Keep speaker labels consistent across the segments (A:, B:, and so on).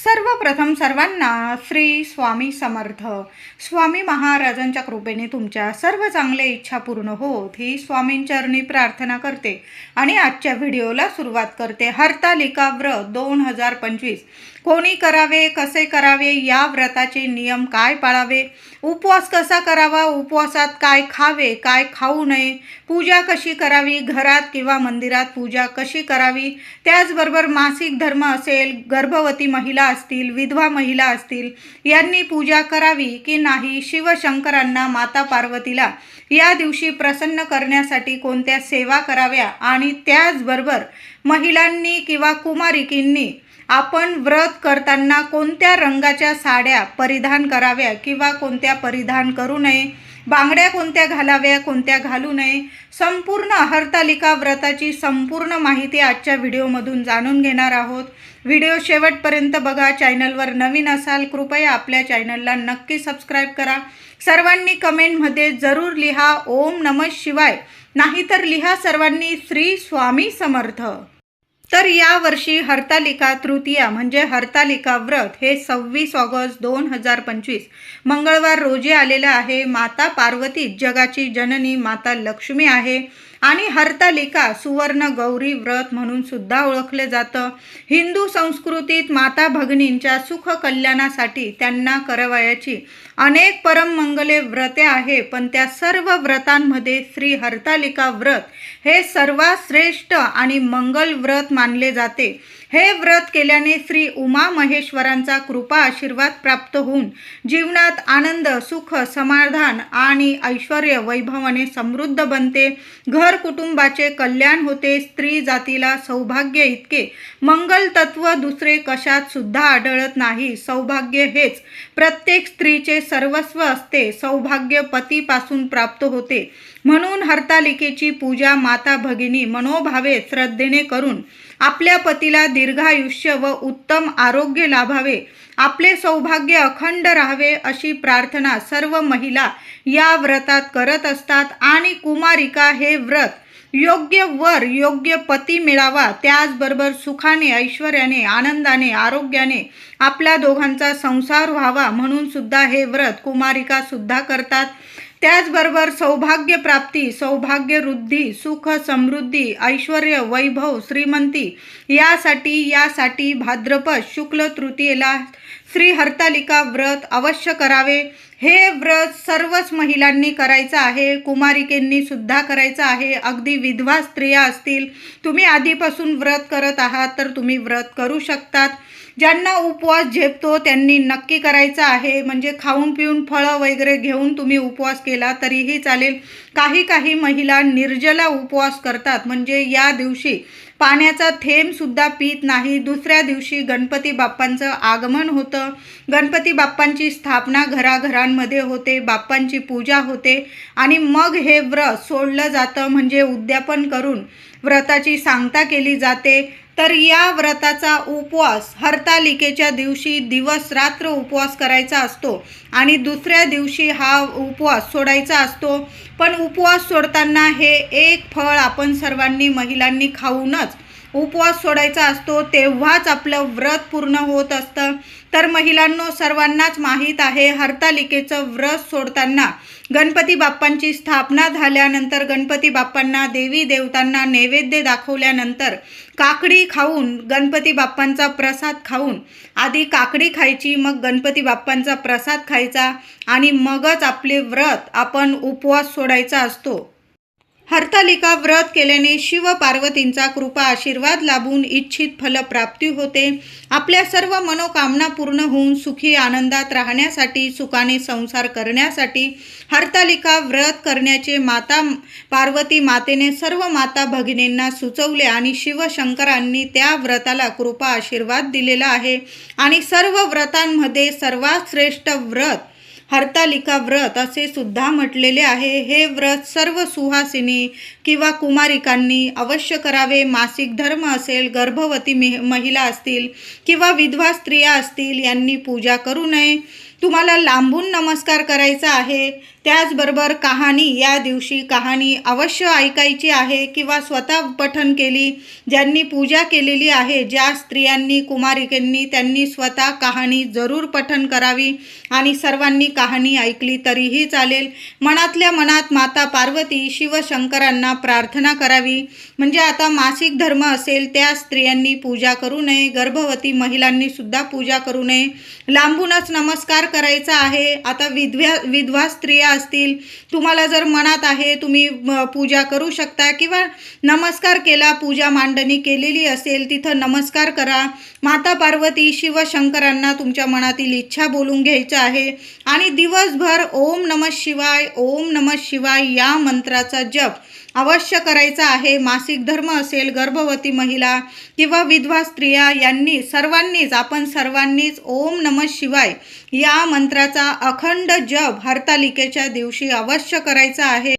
A: सर्वप्रथम सर्वांना श्री स्वामी समर्थ. स्वामी महाराजांच्या कृपेने तुमच्या सर्व चांगल्या इच्छा पूर्ण होत ही स्वामींचरणी प्रार्थना करते. आणि आजच्या व्हिडिओला सुरुवात करते हरतालिका व्रत दोन हजार पंचवीस. कोणी करावे कसे करावे या व्रताचे नियम काय पाळावे? उपवास कसा करावा? उपवासात काय खावे काय खाऊ नये? पूजा कशी करावी? घरात किंवा मंदिरात पूजा कशी करावी? त्याचबरोबर मासिक धर्म असेल गर्भवती महिला असतील विधवा महिला असतील यांनी पूजा करावी की नाही? शिवशंकरांना माता पार्वतीला या दिवशी प्रसन्न करण्यासाठी कोणत्या सेवा कराव्या? आणि त्याचबरोबर महिलांनी किंवा कुमारिकींनी आपण व्रत करताना कोणत्या रंगाच्या साड्या परिधान कराव्या किंवा कोणत्या परिधान करू नये? बांगड्या कोणत्या घालाव्या कोणत्या घालू नये? संपूर्ण हरतालिका व्रताची संपूर्ण माहिती आजच्या व्हिडिओमधून जाणून घेणार आहोत. व्हिडिओ शेवटपर्यंत बघा चॅनलवर नवीन असाल कृपया आपल्या चॅनलला नक्की सबस्क्राईब करा. सर्वांनी कमेंटमध्ये जरूर लिहा ओम नम शिवाय. नाहीतर लिहा सर्वांनी श्री स्वामी समर्थ. तर यावर्षी हरतालिका तृतीया म्हणजे हरतालिका व्रत हे सव्वीस ऑगस्ट दोन हजार पंचवीस. मंगळवार रोजी आलेलं आहे माता पार्वती जगाची जननी माता लक्ष्मी आहे आणि हरतालिका सुवर्ण गौरी व्रत म्हणून सुद्धा ओळखलं जातं. हिंदू संस्कृतीत माता भगिनींच्या सुख कल्याणासाठी त्यांना करवायाची अनेक परममंगले व्रते आहे पण त्या सर्व व्रतांमध्ये श्री हरतालिका व्रत हे सर्वात श्रेष्ठ आणि मंगल व्रत मानले जाते. हे व्रत केल्याने श्री उमा महेश्वरांचा कृपा आशीर्वाद प्राप्त होऊन जीवनात आनंद सुख समाधान आणि ऐश्वर वैभवाने समृद्ध बनते. घर कुटुंबाचे कल्याण होते स्त्री जातीला सौभाग्य इतके. मंगल तत्व दुसरे कशात सुद्धा आढळत नाही. सौभाग्य हेच प्रत्येक स्त्रीचे सर्वस्व असते सौभाग्य पतीपासून प्राप्त होते. म्हणून हरतालिकेची पूजा माता भगिनी मनोभावे श्रद्धेने करून आपल्या पतीला दीर्घायुष्य व उत्तम आरोग्य लाभावे आपले सौभाग्य अखंड राहावे अशी प्रार्थना सर्व महिला या व्रतात करत असतात. आणि कुमारिका हे व्रत योग्य वर योग्य पती मिळावा त्याचबरोबर सुखाने ऐश्वर्याने आनंदाने आरोग्याने आपल्या दोघांचा संसार व्हावा म्हणून सुद्धा हे व्रत कुमारिका सुद्धा करतात. त्याचबरोबर सौभाग्य प्राप्ती सौभाग्य वृद्धी सुख समृद्धी ऐश्वर वैभव श्रीमंती यासाठी यासाठी भाद्रपद शुक्ल तृतीयेला श्रीहर्तालिका व्रत अवश्य करावे. हे व्रत सर्वच महिलांनी करायचं आहे कुमारिकेंनी सुद्धा करायचं आहे. अगदी विधवा स्त्रिया असतील तुम्ही आधीपासून व्रत करत आहात तर तुम्ही व्रत करू शकतात. ज्यांना उपवास झेपतो त्यांनी नक्की करायचं आहे. म्हणजे खाऊन पिऊन फळं वगैरे घेऊन तुम्ही उपवास केला तरीही चालेल. काही काही महिला निर्जला उपवास करतात. म्हणजे या दिवशी पाण्याचा थेंबसुद्धा पित नाही. दुसऱ्या दिवशी गणपती बाप्पांचं आगमन होतं. गणपती बाप्पांची स्थापना घराघरांमध्ये होते. बाप्पांची पूजा होते. आणि मग हे व्रत सोडलं जातं म्हणजे उद्यापन करून व्रताची सांगता केली जाते. तर या व्रताचा उपवास हरतालिकेच्या दिवशी दिवस रात्र उपवास करायचा असतो आणि दुसऱ्या दिवशी हा उपवास सोडायचा असतो. पण उपवास सोडताना हे एक फळ आपण सर्वांनी महिलांनी खाऊनच उपवास सोडायचा असतो तेव्हाच आपलं व्रत पूर्ण होत असतं. तर महिलांनो सर्वांनाच माहीत आहे हरतालिकेचं व्रत सोडताना गणपती बाप्पांची स्थापना झाल्यानंतर गणपती बाप्पांना देवी देवतांना नैवेद्य दाखवल्यानंतर काकडी खाऊन गणपती बाप्पांचा प्रसाद खाऊन आधी काकडी खायची मग गणपती बाप्पांचा प्रसाद खायचा आणि मगच आपले व्रत आपण उपवास सोडायचा असतो. हरतालिका व्रत केल्याने शिव पार्वतींचा कृपा आशीर्वाद लाभून इच्छित फलप्राप्ती होते. आपल्या सर्व मनोकामना पूर्ण होऊन सुखी आनंदात राहण्यासाठी सुखाने संसार करण्यासाठी हरतालिका व्रत करण्याचे माता पार्वती मातेने सर्व माता भगिनींना सुचवले आणि शिवशंकरांनी त्या व्रताला कृपा आशीर्वाद दिलेला आहे. आणि सर्व व्रतांमध्ये सर्वात श्रेष्ठ व्रत हरतालिका व्रत असे सुद्धा म्हटलेले आहे. हे व्रत सर्व सुहासिनी किंवा कुमारिकांनी अवश्य करावे. मासिक धर्म असेल गर्भवती महिला असतील किंवा विधवा स्त्रिया असतील यांनी पूजा करू नये. तुम्हाला लांबून नमस्कार करायचा आहे. त्याचबरोबर कहाणी या दिवशी कहाणी अवश्य ऐकायची आहे किंवा स्वतः पठन केली ज्यांनी पूजा केलेली आहे ज्या स्त्रियांनी कुमारिकेंनी त्यांनी स्वतः कहाणी जरूर पठन करावी आणि सर्वांनी कहाणी ऐकली तरीही चालेल. मनातल्या मनात माता पार्वती शिवशंकरांना प्रार्थना करावी. म्हणजे आता मासिक धर्म असेल त्या स्त्रियांनी पूजा करू नये गर्भवती महिलांनी सुद्धा पूजा करू नये. लांबूनच नमस्कार करायचा आहे. आता विधव्या विधवा स्त्रिया असतील तुम्हाला जर मनात आहे तुम्ही पूजा करू शकता किंवा नमस्कार केला पूजा मांडणी केलेली असेल तिथं नमस्कार करा. माता पार्वती शिवशंकरांना तुमच्या मनातील इच्छा बोलून घ्यायचं आहे. आणि दिवसभर ओम नम शिवाय ओम नम शिवाय या मंत्राचा जप. अवश्य करायचा आहे. मासिक धर्म असेल गर्भवती महिला किंवा विधवा स्त्रिया यांनी सर्वांनीच आपण सर्वांनीच ओम नम शिवाय या मंत्राचा अखंड जप हरतालिकेच्या दिवशी अवश्य करायचा आहे.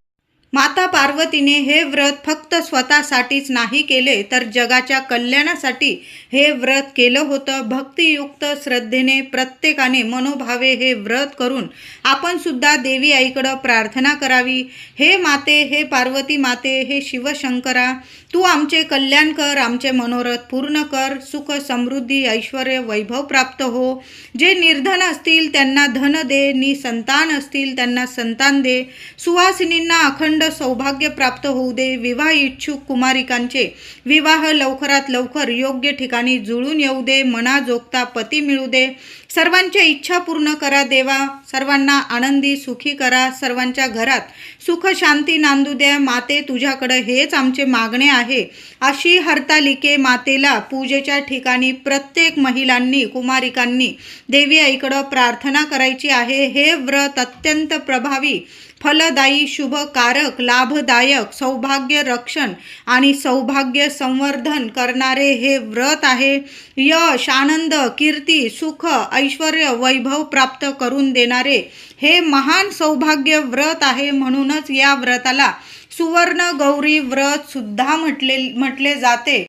A: माता पार्वतीने हे व्रत फक्त स्वतःसाठीच नाही केले तर जगाच्या कल्याणासाठी हे व्रत केलं होतं. भक्तियुक्त श्रद्धेने प्रत्येकाने मनोभावे हे व्रत करून आपण सुद्धा देवी आईकडं प्रार्थना करावी. हे माते हे पार्वती माते हे शिवशंकरा तू आमचे कल्याण कर आमचे मनोरथ पूर्ण कर सुख समृद्धी ऐश्वर वैभव प्राप्त हो. जे निर्धन असतील त्यांना धन दे निसंतान असतील त्यांना संतान दे. सुवासिनींना अखंड सौभाग्य प्राप्त होऊ दे विवाह इच्छुक कुमारिकांचे विवाह लवकरात लवकर योग्य ठिकाणी जुळून येऊ दे मनाजोगता पती मिळू दे. सर्वांच्या इच्छा पूर्ण करा देवा सर्वांना आनंदी सुखी करा सर्वांच्या घरात सुख शांती नांदू द्या. माते तुझ्याकडं हेच आमचे मागणे आहे. अशी हरतालिके मातेला पूजेच्या ठिकाणी प्रत्येक महिलांनी कुमारिकांनी देवी आईकडं प्रार्थना करायची आहे. हे व्रत अत्यंत प्रभावी फलदायी शुभकारक लाभदायक सौभाग्य रक्षण आणि सौभाग्य संवर्धन करणारे हे व्रत आहे. यश आनंद कीर्ती सुख ऐश्वर वैभव प्राप्त करून देणारे हे महान सौभाग्य व्रत आहे म्हणूनच या व्रताला सुवर्ण गौरी व्रत सुद्धा म्हटले म्हटले जाते.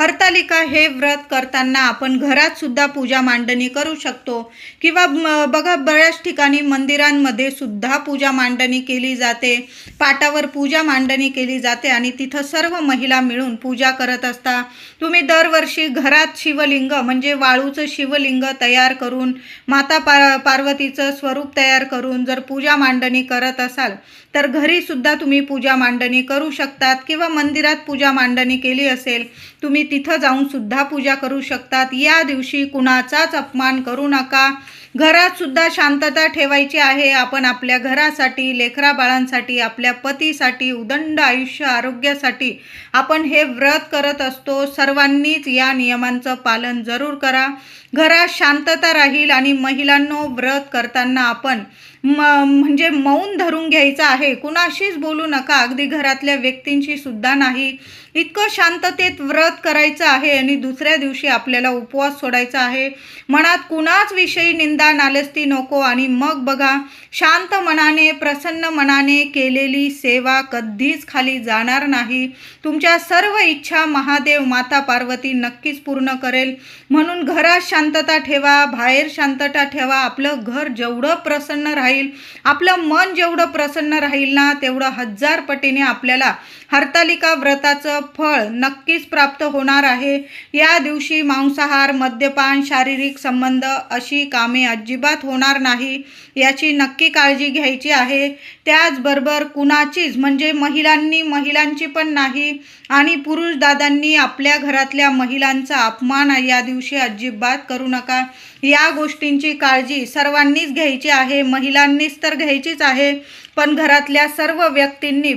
A: हरतालिका हे व्रत करताना आपण घरात सुद्धा पूजा मांडणी करू शकतो. किंवा बघा बऱ्याच ठिकाणी मंदिरांमध्ये सुद्धा पूजा मांडणी केली जाते. पाटावर पूजा मांडणी केली जाते आणि तिथं सर्व महिला मिळून पूजा करत असता. तुम्ही दरवर्षी घरात शिवलिंग म्हणजे वाळूचं शिवलिंग तयार करून माता पा पार्वतीचं स्वरूप तयार करून जर पूजा मांडणी करत असाल तर घरीसुद्धा तुम्ही पूजा मांडणी करू शकतात किंवा मंदिरात पूजा मांडणी केली असेल तुम्ही तिथं जाऊन सुद्धा पूजा करू शकतात. या दिवशी कुणाचाच अपमान करू नका. घरातसुद्धा शांतता ठेवायची आहे. आपण आपल्या घरासाठी लेकरा बाळांसाठी आपल्या पतीसाठी उदंड आयुष्य आरोग्यासाठी आपण हे व्रत करत असतो. सर्वांनीच या नियमांचं पालन जरूर करा. घरात शांतता राहील आणि महिलांनो व्रत करताना आपण म म्हणजे मौन धरून घ्यायचं आहे. कुणाशीच बोलू नका. अगदी घरातल्या व्यक्तींशी सुद्धा नाही. इतकं शांततेत व्रत करायचं आहे आणि दुसऱ्या दिवशी आपल्याला उपवास सोडायचा आहे. मनात कुणाच विषयी निंदा नालस्ती नको आणि मग बघा शांत मनाने प्रसन्न मनाने केलेली सेवा कधीच खाली जाणार नाही. तुमच्या सर्व इच्छा महादेव माता पार्वती नक्कीच पूर्ण करेल. म्हणून घरात शांतता ठेवा बाहेर शांतता ठेवा आपलं घर जेवढं प्रसन्न राहील आपलं मन जेवढं प्रसन्न राहील ना तेवढं हजार पटीने आपल्याला हरतालिका व्रताचं फळ नक्कीच प्राप्त होणार आहे. या दिवशी मांसाहार मद्यपान शारीरिक संबंध अशी कामे अजिबात होणार नाही याची नक्की काळजी घ्यायची आहे. त्याचबरोबर कुणाचीच म्हणजे महिलांनी महिलांची पण नाही आणि पुरुष दादांनी आपल्या घरातल्या महिलांचा अपमान या दिवशी अजिबात करू नका. या गोष्टींची काळजी सर्वांनीच घ्यायची आहे महिलांनीच तर घ्यायचीच आहे पण घरातल्या सर्व व्यक्तींनी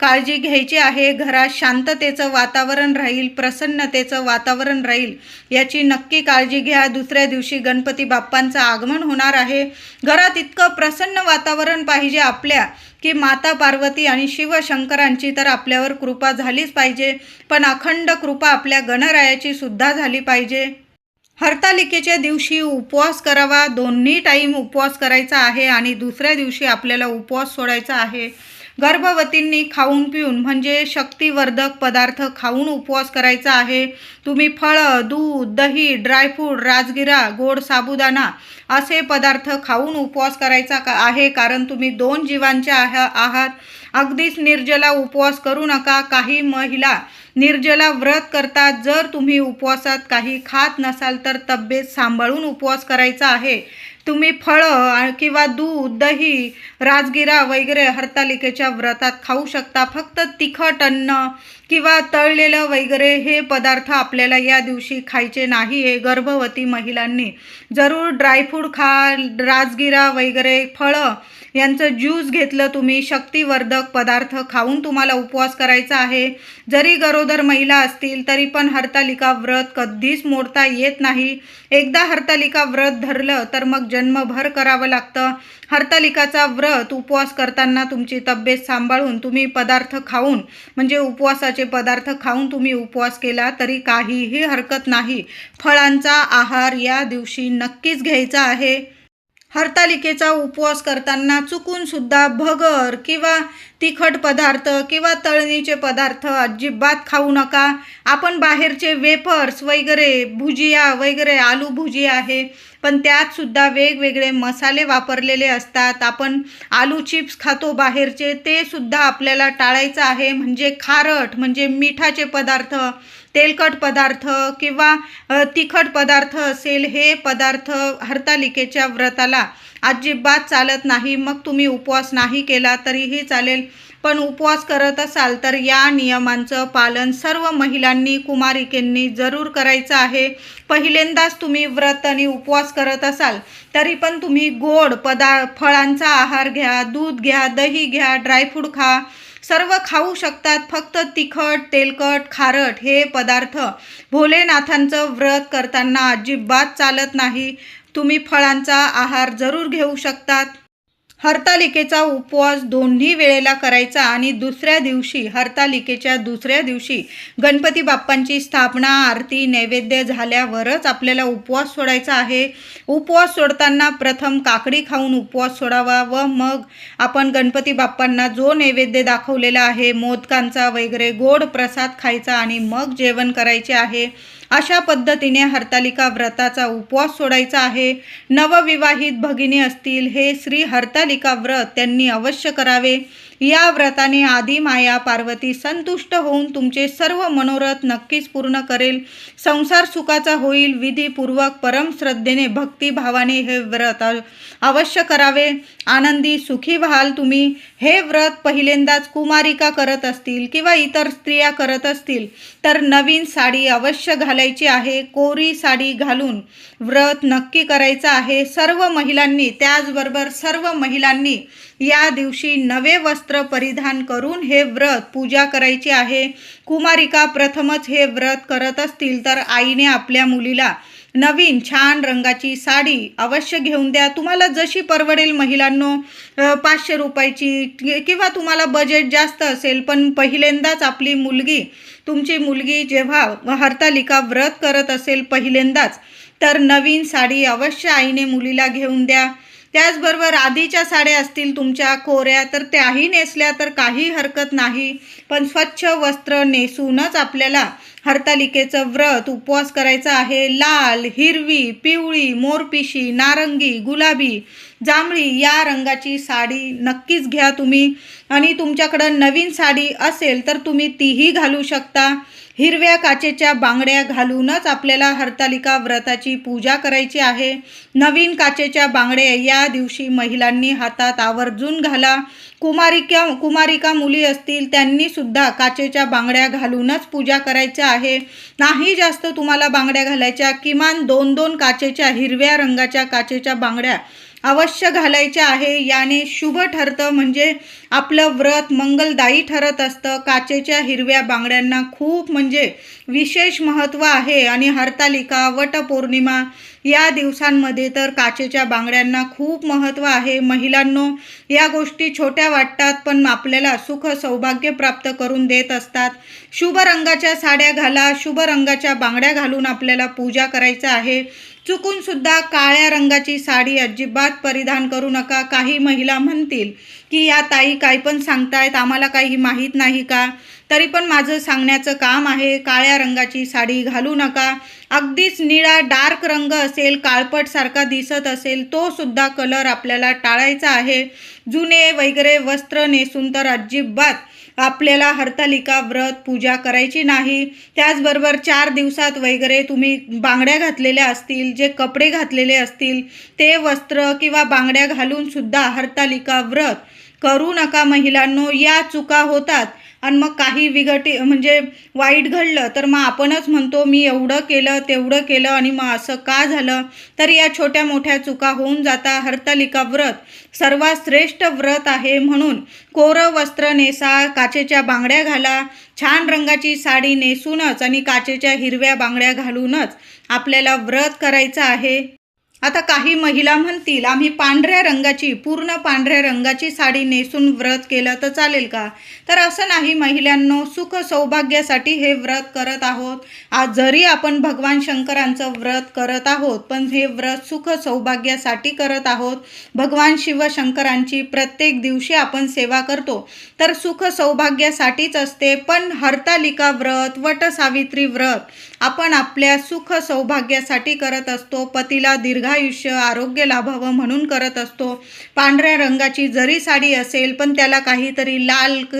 A: काळजी घ्यायची आहे. घरात शांततेचं वातावरण राहील प्रसन्नतेचं वातावरण राहील याची नक्की काळजी घ्या. दुसऱ्या दिवशी गणपती बाप्पांचं आगमन होणार आहे. घरात इतकं प्रसन्न वातावरण पाहिजे आपल्या की माता पार्वती आणि शिवशंकरांची तर आपल्यावर कृपा झालीच पाहिजे. पण अखंड कृपा आपल्या गणरायाची सुद्धा झाली पाहिजे. हरतालिकेच्या दिवशी उपवास करावा. दोन्ही टाईम उपवास करायचा आहे आणि दुसऱ्या दिवशी आपल्याला उपवास सोडायचा आहे. गर्भवतींनी खाऊन पिऊन म्हणजे शक्तिवर्धक पदार्थ खाऊन उपवास करायचा आहे. तुम्ही फळं दूध दही ड्रायफ्रूट राजगिरा गोड साबुदाणा असे पदार्थ खाऊन उपवास करायचा का आहे? कारण तुम्ही दोन जीवांच्या आहा आहात अगदीच निर्जला उपवास करू नका. काही महिला निर्जला व्रत करतात. जर तुम्ही उपवासात काही खात नसाल तर तब्येत सांभाळून उपवास करायचा आहे. तुम्ही फळं किंवा दूध दही राजगिरा वगैरे हरतालिकेच्या व्रतात खाऊ शकता. फक्त तिखट अन्न किंवा तळलेलं वगैरे हे पदार्थ आपल्याला या दिवशी खायचे नाही हे गर्भवती महिलांनी. जरूर ड्रायफ्रूट खा राजगिरा वगैरे फळं यांचं ज्यूस घेतलं तुम्ही शक्तिवर्धक पदार्थ खाऊन तुम्हाला उपवास करायचा आहे. जरी गरोदर महिला असतील तरी पण हरतालिका व्रत कधीच मोडता येत नाही. एकदा हरतालिका व्रत धरलं तर मग जन्मभर करावं लागतं. हरतालिकाचा व्रत उपवास करताना तुमची तब्येत सांभाळून तुम्ही पदार्थ खाऊन म्हणजे उपवासाचे पदार्थ खाऊन तुम्ही उपवास केला तरी काहीही हरकत नाही. फळांचा आहार या दिवशी नक्कीच घ्यायचा आहे. हरतालिकेचा उपवास करताना चुकूनसुद्धा भगर किंवा तिखट पदार्थ किंवा तळणीचे पदार्थ अजिबात खाऊ नका. आपण बाहेरचे वेफर्स वगैरे भुजिया वगैरे आलू भुजिया आहे पण त्यातसुद्धा वेगवेगळे मसाले वापरलेले असतात. आपण आलू चिप्स खातो बाहेरचे ते सुद्धा आपल्याला टाळायचं आहे. म्हणजे खारट म्हणजे मिठाचे पदार्थ. तेलकट पदार्थ किंवा तिखट पदार्थ असेल हे पदार्थ हरतालिकेच्या व्रताला अजिबात चालत नाही. मग तुम्ही उपवास नाही केला तरीही चालेल. पण उपवास करत असाल तर या नियमांचं पालन सर्व महिलांनी कुमारिकेंनी जरूर करायचं आहे. पहिल्यांदाच तुम्ही व्रत आणि उपवास करत असाल तरी पण तुम्ही गोड पदा फळांचा आहार घ्या दूध घ्या दही घ्या ड्रायफ्रूट खा. सर्व खाऊ शकतात. फक्त तिखट तेलकट खारट हे पदार्थ भोलेनाथांचं व्रत करताना अजिबात चालत नाही. तुम्ही फळांचा आहार जरूर घेऊ शकतात. हरतालिकेचा उपवास दोन्ही वेळेला करायचा आणि दुसऱ्या दिवशी हरतालिकेच्या दुसऱ्या दिवशी गणपती बाप्पांची स्थापना आरती नैवेद्य झाल्यावरच आपल्याला उपवास सोडायचा आहे. उपवास सोडताना प्रथम काकडी खाऊन उपवास सोडावा व मग आपण गणपती बाप्पांना जो नैवेद्य दाखवलेला आहे मोदकांचा वगैरे गोड प्रसाद खायचा आणि मग जेवण करायचे आहे. अशा पद्धतीने हरतालिका व्रताचा उपवास सोडायचा आहे. नवविवाहित भगिनी असतील हे श्री हरतालिका व्रत त्यांनी अवश्य करावे. या व्रताने आदी माया पार्वती संतुष्ट होऊन तुमचे सर्व मनोरथ नक्कीच पूर्ण करेल. संसार सुखाचा होईल विधीपूर्वक परमश्रद्धेने भक्तिभावाने हे व्रत अवश्य करावे. आनंदी सुखी व्हाल तुम्ही. हे व्रत पहिल्यांदाच कुमारिका करत असतील किंवा इतर स्त्रिया करत असतील तर नवीन साडी अवश्य घालायची आहे. कोरी साडी घालून व्रत नक्की करायचं आहे. सर्व महिलांनी त्याचबरोबर सर्व महिलांनी या दिवशी नवे वस्त्र परिधान करून हे व्रत पूजा करायची आहे. कुमारिका प्रथमच हे व्रत करत असतील तर आईने आपल्या मुलीला नवीन छान रंगाची साडी अवश्य घेऊन द्या. तुम्हाला जशी परवडेल महिलांनो पाचशे रुपयाची किंवा तुम्हाला बजेट जास्त असेल पण पहिल्यांदाच आपली मुलगी तुमची मुलगी जेव्हा हरतालिका व्रत करत असेल पहिल्यांदाच तर नवीन साडी अवश्य आईने मुलीला घेऊन द्या. त्याचबरोबर आधीच्या साड्या असतील तुमच्या कोऱ्या तर त्याही नेसल्या तर काही हरकत नाही. पण स्वच्छ वस्त्र नेसूनच आपल्याला हरतालिकेचं व्रत उपवास करायचा आहे. लाल हिरवी पिवळी मोरपिशी नारंगी गुलाबी जांभळी या रंगाची साडी नक्कीच घ्या तुम्ही. आणि तुमच्याकडं नवीन साडी असेल तर तुम्ही तीही घालू शकता. हिरव्या काचेच्या बांगड्या घालूनच आपल्याला हरतालिका व्रताची पूजा करायची आहे. नवीन काचेच्या बांगड्या या दिवशी महिलांनी हातात आवर्जून घाला. कुमारिका कुमारिका मुली असतील त्यांनी सुद्धा काचेच्या बांगड्या घालूनच पूजा करायच्या आहे. नाही जास्त तुम्हाला बांगड्या घालायच्या किमान दोन दोन काचेच्या हिरव्या रंगाच्या काचेच्या बांगड्या अवश्य घालायचे आहे. याने शुभ ठरतं म्हणजे आपलं व्रत मंगलदायी ठरत असतं. काचेच्या हिरव्या बांगड्यांना खूप म्हणजे विशेष महत्त्व आहे. आणि हरतालिका वटपौर्णिमा या दिवसांमध्ये तर काचेच्या बांगड्यांना खूप महत्त्व आहे. महिलांनो या गोष्टी छोट्या वाटतात पण आपल्याला सुख सौभाग्य प्राप्त करून देत असतात. शुभ रंगाच्या साड्या घाला. शुभ रंगाच्या बांगड्या घालून आपल्याला पूजा करायचं आहे. चुकून सुद्धा काळ्या रंगाची साडी अजिबात परिधान करू नका. काही महिला म्हणतील की या ताई काही पण सांगतायत आम्हाला काही माहीत नाही का? तरी पण माझं सांगण्याचं काम आहे काळ्या रंगाची साडी घालू नका. अगदीच निळा डार्क रंग असेल काळपटसारखा दिसत असेल तो सुद्धा कलर आपल्याला टाळायचा आहे. जुने वगैरे वस्त्र नेसून तर अजिबात आपल्याला हरतालिका व्रत पूजा करायची नाही. त्याचबरोबर चार दिवसात वगैरे तुम्ही बांगड्या घातलेल्या असतील जे कपडे घातलेले असतील ते वस्त्र किंवा बांगड्या घालूनसुद्धा हरतालिका व्रत करू नका महिलांनो. या चुका होतात. आणि मग काही विघटी म्हणजे वाईट घडलं तर मग आपणच म्हणतो मी एवढं केलं तेवढं केलं आणि मग असं का झालं? तर या छोट्या मोठ्या चुका होऊन जाता हरतालिका व्रत. सर्वात श्रेष्ठ व्रत आहे म्हणून कोरं वस्त्र नेसा काचेच्या बांगड्या घाला छान रंगाची साडी नेसूनच आणि काचेच्या हिरव्या बांगड्या घालूनच आपल्याला व्रत करायचं आहे. आता काही महिला म्हणतील आम्ही पांढऱ्या रंगाची पूर्ण पांढऱ्या रंगाची साडी नेसून व्रत केलं तर चालेल का? तर असं नाही महिलांनो सुख सौभाग्यासाठी हे व्रत करत आहोत. आज जरी आपण भगवान शंकरांचं व्रत करत आहोत पण हे व्रत सुख सौभाग्यासाठी करत आहोत. भगवान शिवशंकरांची प्रत्येक दिवशी आपण सेवा करतो. तर सुख सौभाग्यासाठीच असते पण हरतालिका व्रत वटसावित्री व्रत आपण आपल्या सुख सौभाग्यासाठी करत असतो. पतीला दीर्घायुष्य आरोग्य लाभावं म्हणून करत असतो. पांढऱ्या रंगाची जरी साडी असेल पण त्याला काहीतरी लाल क-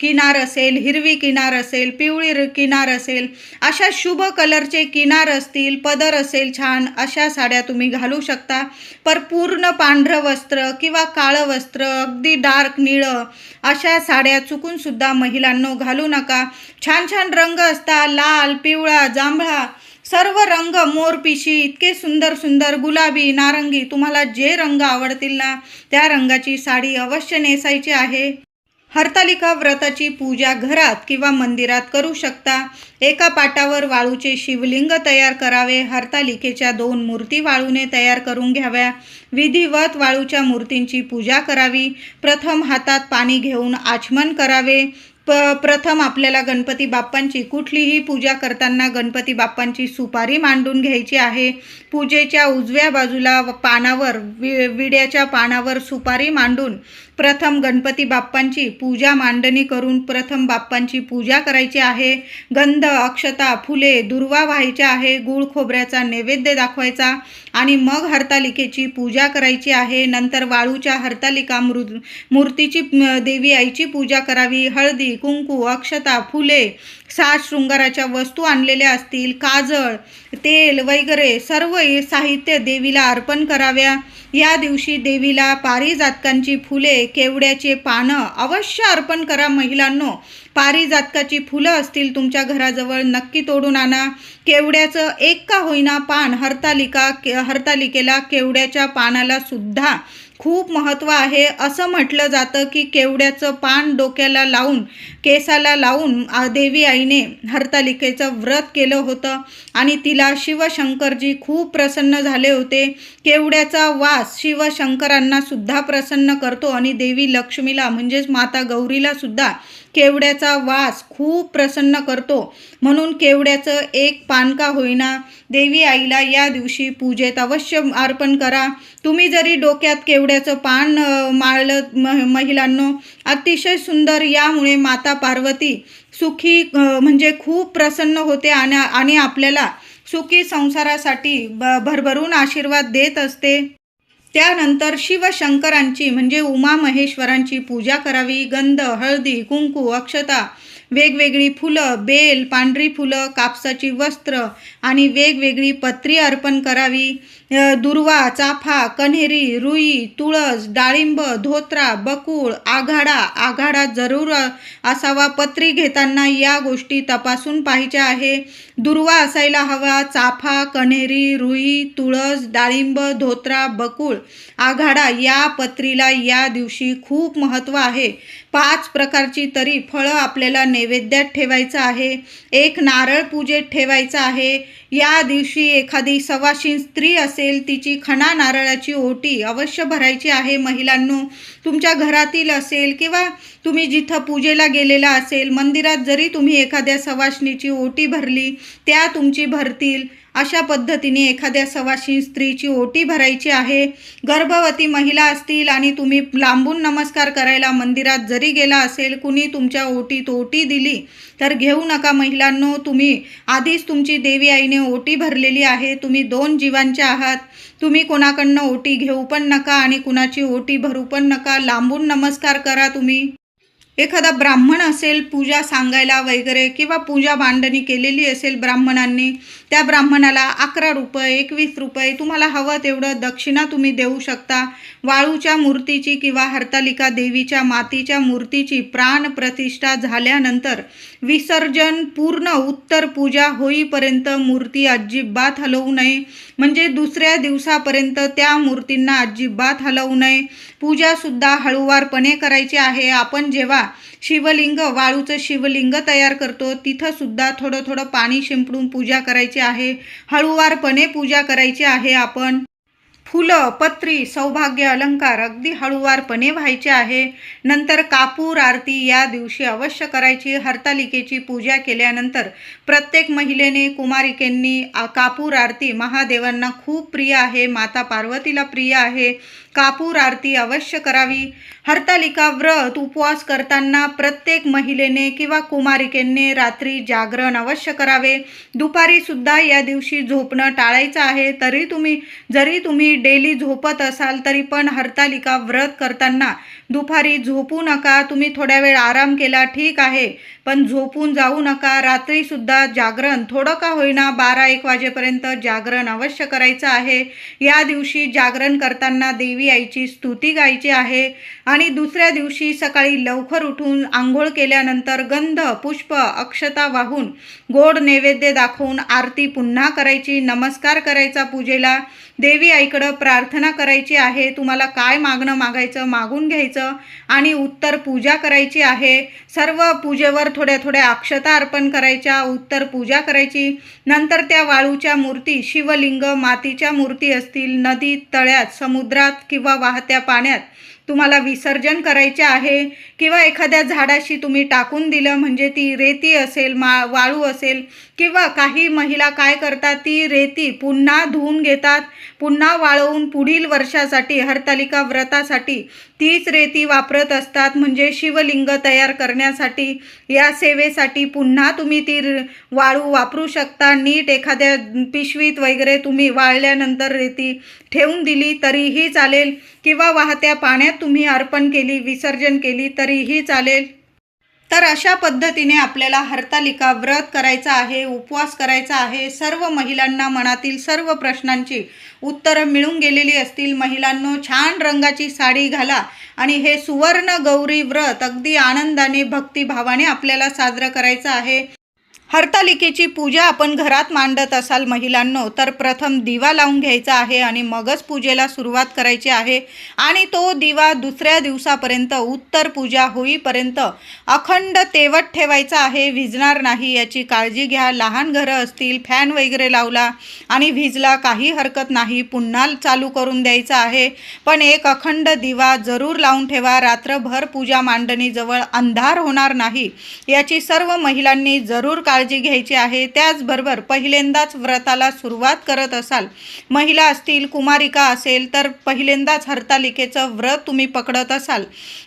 A: किनार असेल हिरवी किनार असेल पिवळी किनार असेल अशा शुभ कलरचे किनार असतील पदर असेल छान अशा साड्या तुम्ही घालू शकता. पर पूर्ण पांढरं वस्त्र किंवा काळं वस्त्र अगदी डार्क निळं अशा साड्या चुकून सुद्धा महिलांनो घालू नका. छान छान रंग असतात लाल पिवळा जांभळा सर्व रंग मोरपिशी इतके सुंदर सुंदर गुलाबी नारंगी तुम्हाला जे रंग आवडतील ना त्या रंगाची साडी अवश्य नेसायची आहे. हरतालिका व्रताची पूजा घरात किंवा मंदिरात करू शकता. एका पाटावर वाळूचे शिवलिंग तयार करावे हरतालिकेच्या दोन मूर्ती वाळूने तयार करून घ्याव्या. विधिवत वाळूच्या मूर्तींची पूजा करावी. प्रथम हातात पाणी घेऊन आचमन करावे. प प्रथम आपल्याला गणपती बाप्पांची कुठलीही पूजा करताना गणपती बाप्पांची सुपारी मांडून घ्यायची आहे. पूजेच्या उजव्या बाजूला पानावर वि विड्याच्या पानावर सुपारी मांडून प्रथम गणपती बाप्पांची पूजा मांडणी करून प्रथम बाप्पांची पूजा करायची आहे. गंध अक्षता फुले दुर्वा व्हायच्या आहे. गुळ खोबऱ्याचा नैवेद्य दाखवायचा आणि मग हरतालिकेची पूजा करायची आहे. नंतर वाळूच्या हरतालिका मृ मूर्तीची देवी आईची पूजा करावी. हळदी कुंकू अक्षता फुले सात शृंगाराच्या वस्तू आणलेल्या असतील काजळ तेल वगैरे सर्व साहित्य देवीला अर्पण कराव्या. या दिवशी देवीला पारिजातकांची फुले केवड्याचे पानं अवश्य अर्पण करा महिलांनो. पारिजातकाची फुलं असतील तुमच्या घराजवळ नक्की तोडून आणा. केवड्याचं एक का होईना पान हरतालिका के हरतालिकेला केवड्याच्या पानाला सुद्धा खूप महत्त्व आहे. असं म्हटलं जातं की केवड्याचं पान डोक्याला लावून केसाला लावून देवी आईने हरतालिकेचं व्रत केलं होतं आणि तिला शिवशंकरजी खूप प्रसन्न झाले होते. केवड्याचा वास शिवशंकरांना सुद्धा प्रसन्न करतो आणि देवी लक्ष्मीला म्हणजेच माता गौरीला सुद्धा केवड्याचा वास खूप प्रसन्न करतो. म्हणून केवड्याचं एक पानका होईना. देवी आईला या दिवशी पूजेत अवश्य अर्पण करा. तुम्ही जरी डोक्यात केवड्याचं पान माळलं म महिलांनो अतिशय सुंदर यामुळे माता पार्वती सुखी म्हणजे खूप प्रसन्न होते आणि आणि आपल्याला सुखी संसारासाठी ब भरभरून आशीर्वाद देत असते. त्यानंतर शिवशंकरांची म्हणजे उमा महेश्वरांची पूजा करावी. गंध हळदी कुंकू अक्षता वेगवेगळी फुलं बेल पांढरी फुलं कापसाची वस्त्र आणि वेगवेगळी पत्री अर्पण करावी. दुर्वा चाफा कन्हेरी रुई तुळस डाळिंब धोत्रा बकुळ आघाडा आघाडा जरूर असावा. पत्री घेताना या गोष्टी तपासून पाहिजे आहे. दुर्वा असायला हवा. चाफा कन्हेरी रुई तुळस डाळिंब धोत्रा बकुळ आघाडा या पत्रीला या दिवशी खूप महत्त्व आहे. पाच प्रकारची तरी फळं आपल्याला नैवेद्यात ठेवायचं आहे. एक नारळ पूजेत ठेवायचं आहे. या दिवशी एखादी सवाशीन स्त्री असेल तिची खणा नारळाची ओटी अवश्य भरायची आहे महिलांनो. तुमच्या घरातील असेल किंवा तुम्ही जिथं पूजेला गेलेला असेल मंदिरात जरी तुम्ही एखाद्या सवाशणीची ओटी भरली त्या तुमची भरतील. अशा पद्धतीने एखाद्या सवाशी स्त्रीची ओटी भरायची आहे. गर्भवती महिला असतील आणि तुम्ही लांबून नमस्कार करायला मंदिरात जरी गेला असेल कुणी तुमच्या ओटीत ओटी दिली तर घेऊ नका महिलांनो. तुम्ही आधीच तुमची देवी आईने ओटी भरलेली आहे. तुम्ही दोन जीवांच्या आहात. तुम्ही कोणाकडनं ओटी घेऊ पण नका आणि कुणाची ओटी भरू पण नका. लांबून नमस्कार करा तुम्ही. एखादा ब्राह्मण असेल पूजा सांगायला वगैरे किंवा पूजा मांडणी केलेली असेल ब्राह्मणांनी त्या ब्राह्मणाला अकरा रुपये एकवीस रुपये तुम्हाला हवं तेवढं दक्षिणा तुम्ही देऊ शकता. वाळूच्या मूर्तीची किंवा हरतालिका देवीच्या मातीच्या मूर्तीची प्राण प्रतिष्ठा झाल्यानंतर विसर्जन पूर्ण उत्तर पूजा होईपर्यंत मूर्ती अजिबात हलवू नये. म्हणजे दुसऱ्या दिवसापर्यंत त्या मूर्तींना अजिबात हलवू नये. पूजासुद्धा हळूवारपणे करायची आहे. आपण जेव्हा शिवलिंग वाळूचं शिवलिंग तयार करतो. तिथं सुद्धा थोडं थोडं पाणी शिंपडून पूजा करायची आहे. हळूवारपणे पूजा करायची आहे आपण. फुलं पत्री सौभाग्य अलंकार अगदी हळूवारपणे व्हायचे आहे. नंतर कापूर आरती या दिवशी अवश्य करायची. हरतालिकेची पूजा केल्यानंतर प्रत्येक महिलेने कुमारिकेंनी कापूर आरती महादेवांना खूप प्रिय आहे. माता पार्वतीला प्रिय आहे. कापूर आरती अवश्य करावी. हरतालिका व्रत उपवास करताना प्रत्येक महिलेने किंवा कुमारिकेने रात्री जागरण अवश्य करावे. दुपारीसुद्धा या दिवशी झोपणं टाळायचं आहे. तरी तुम्ही जरी तुम्ही डेली झोपत असाल तरी पण हरतालिका व्रत करताना दुपारी झोपू नका. तुम्ही थोड्या वेळ आराम केला ठीक आहे. पण झोपून जाऊ नका रात्रीसुद्धा जागरण. थोडं का होईना बारा एक वाजेपर्यंत जागरण अवश्य करायचं आहे. या दिवशी जागरण करताना देवी आईची स्तुती गायची आहे आणि दुसऱ्या दिवशी सकाळी लवकर उठून आंघोळ केल्यानंतर गंध पुष्प अक्षता वाहून गोड नैवेद्य दाखवून आरती पुन्हा करायची नमस्कार करायचा पूजेला. देवी आईकडं प्रार्थना करायची आहे तुम्हाला काय मागणं मागायचं मागून घ्यायचं आणि उत्तर पूजा करायची आहे. सर्व पूजेवर थोड्या थोड्या अक्षता अर्पण करायच्या उत्तर पूजा करायची. नंतर त्या वाळूच्या मूर्ती शिवलिंग मातीच्या मूर्ती असतील नदीत तळ्यात समुद्रात किंवा वाहत्या पाण्यात तुम्हाला विसर्जन करायचे आहे किंवा एखाद्या झाडाशी तुम्ही टाकून दिलं म्हणजे ती रेती असेल मा वाळू असेल किंवा काही महिला काय करतात ती रेती पुन्हा धुवून घेतात पुन्हा वाळवून पुढील वर्षासाठी हरतालिका व्रतासाठी तीच रेती वापरत असतात. म्हणजे शिवलिंग तयार करण्यासाठी या सेवेसाठी पुन्हा तुम्ही ती र- वाळू वापरू शकता. नीट एखाद्या पिशवीत वगैरे तुम्ही वाळल्यानंतर रेती ठेवून दिली तरीही चालेल. किंवा वाहत्या पाण्यात तुम्ही अर्पण केली विसर्जन केली तरीही चालेल. तर अशा पद्धतीने आपल्याला हरतालिका व्रत करायचं आहे उपवास करायचा आहे. सर्व महिलांना मनातील सर्व प्रश्नांची उत्तरं मिळून गेलेली असतील. महिलांनो छान रंगाची साडी घाला आणि हे सुवर्ण गौरी व्रत अगदी आनंदाने भक्तिभावाने आपल्याला साजरं करायचं आहे. हरतालिकेची पूजा आपण घरात मांडत असाल महिलांनो तर प्रथम दिवा लावून घ्यायचा आहे आणि मगच पूजेला सुरुवात करायची आहे. आणि तो दिवा दुसऱ्या दिवसापर्यंत उत्तर पूजा होईपर्यंत अखंड तेवत ठेवायचा आहे. विजणार नाही याची काळजी घ्या. लहान घरं असतील फॅन वगैरे लावला आणि विजला काही हरकत नाही. पुन्हा चालू करून द्यायचा आहे. पण एक अखंड दिवा जरूर लावून ठेवा. रात्रभर पूजा मांडणीजवळ अंधार होणार नाही याची सर्व महिलांनी जरूर काळजी घ्यायची आहे. त्याचबरोबर पहिल्यांदाच व्रताला सुरुवात करत असाल महिला असतील कुमारिका असेल तर पहिल्यांदाच हरतालिकेचं व्रत तुम्ही पकडत असाल.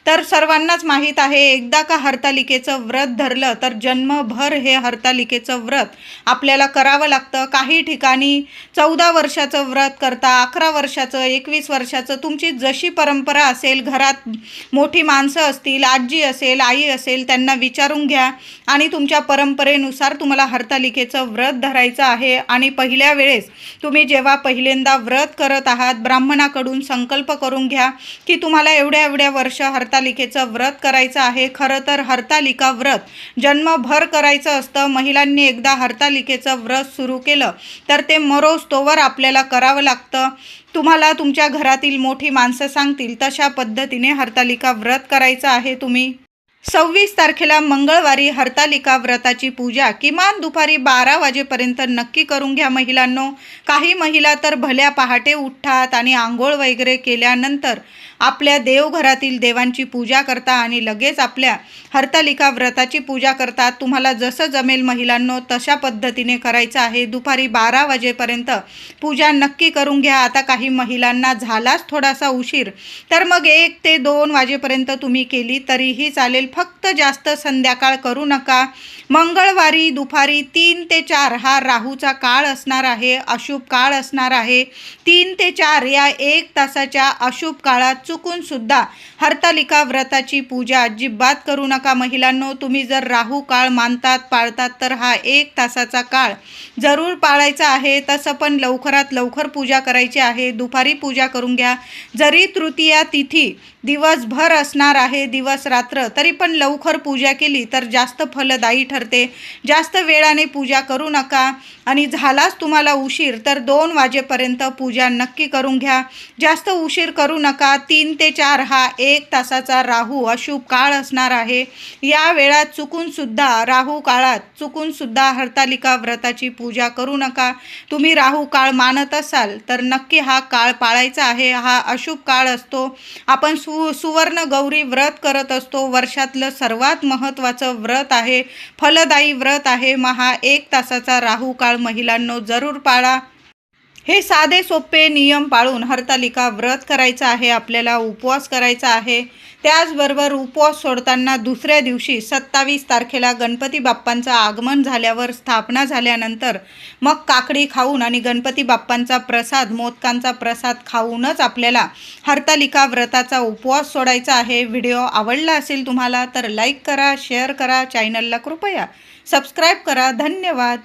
A: तर सर्वांनाच माहीत आहे एकदा का हरतालिकेचं व्रत धरलं तर जन्मभर हे हरतालिकेचं व्रत आपल्याला करावं लागतं. काही ठिकाणी चौदा वर्षाचं व्रत करता अकरा वर्षाचं एकवीस वर्षाचं तुमची जशी परंपरा असेल घरात मोठी माणसं असतील आजी असेल आई असेल त्यांना विचारून घ्या आणि तुमच्या परंपरेनुसार तुम्हाला हरतालिकेचं व्रत धरायचं आहे. आणि पहिल्या वेळेस तुम्ही जेव्हा पहिल्यांदा व्रत करत आहात ब्राह्मणाकडून संकल्प करून घ्या की तुम्हाला एवढ्या एवढ्या वर्ष हरतालिकेचं व्रत करायचं आहे. खरं तर हरतालिका व्रत जन्मभर करायचं असतं. महिलांनी एकदा हरतालिकेचं व्रत सुरू केलं तर ते मरोस्तोवर आपल्याला करावं लागतं. तुम्हाला तुमच्या घरातील मोठी माणसं सांगतील तशा पद्धतीने हरतालिका व्रत करायचं आहे तुम्ही. सव्वीस तारखेला मंगळवारी हरतालिका व्रताची पूजा किमान दुपारी बारा वाजेपर्यंत नक्की करून घ्या महिलांनो. काही महिला तर भल्या पहाटे उठतात आणि आंघोळ वगैरे केल्यानंतर आपल्या देवघरातील देवांची पूजा करता आणि लगेच आपल्या हरतालिका व्रताची पूजा करतात तुम्हाला जसं जमेल महिलांनो तशा पद्धतीने करायचं आहे. दुपारी बारा वाजेपर्यंत पूजा नक्की करून घ्या. आता काही महिलांना झालाच थोडासा उशीर. तर मग एक ते दोन वाजेपर्यंत तुम्ही केली तरीही चालेल. फक्त जास्त संध्याकाळ करू नका. मंगळवारी दुपारी तीन ते चार हा राहूचा काळ असणार आहे. अशुभ काळ असणार आहे. तीन ते चार या एक तासाच्या अशुभ काळात चुकून सुद्धा हरतालिका व्रताची पूजा अजिबात करू नका महिलांनो. तुम्ही जर राहू काळ मानतात पाळतात तर हा एक तासाचा काळ जरूर पाळायचा आहे. तसं पण लवकरात लवकर पूजा करायची आहे. दुपारी पूजा करून घ्या. जरी तृतीया तिथी दिवसभर असणार आहे दिवस रात्र तरी पण लवकर पूजा केली तर जास्त फलदायी ठरते. जास्त वेळाने पूजा करू नका. आणि झालाच तुम्हाला उशीर तर दोन वाजेपर्यंत पूजा नक्की करून घ्या. जास्त उशीर करू नका. ती तीन ते चार हा एक तासाचा राहू अशुभ काळ असणार आहे. या वेळात चुकूनसुद्धा राहू काळात चुकूनसुद्धा हरतालिका व्रताची पूजा करू नका. तुम्ही राहू काळ मानत असाल तर नक्की हा काळ पाळायचा आहे. हा अशुभ काळ असतो. आपण सु सुवर्ण गौरी व्रत करत असतो. वर्षातलं सर्वात महत्त्वाचं व्रत आहे फलदायी व्रत आहे. महा एक तासाचा राहू काळ महिलांनो जरूर पाळा. हे साधे सोपे नियम पाळून हरतालिका व्रत करायचं आहे आपल्याला उपवास करायचा आहे. त्याचबरोबर उपवास सोडताना दुसऱ्या दिवशी सत्तावीस तारखेला गणपती बाप्पांचं आगमन झाल्यावर स्थापना झाल्यानंतर मग काकडी खाऊन आणि गणपती बाप्पांचा प्रसाद मोदकांचा प्रसाद खाऊनच आपल्याला हरतालिका व्रताचा उपवास सोडायचा आहे. व्हिडिओ आवडला असेल तुम्हाला तर लाईक करा शेअर करा चॅनलला कृपया सबस्क्राईब करा. धन्यवाद.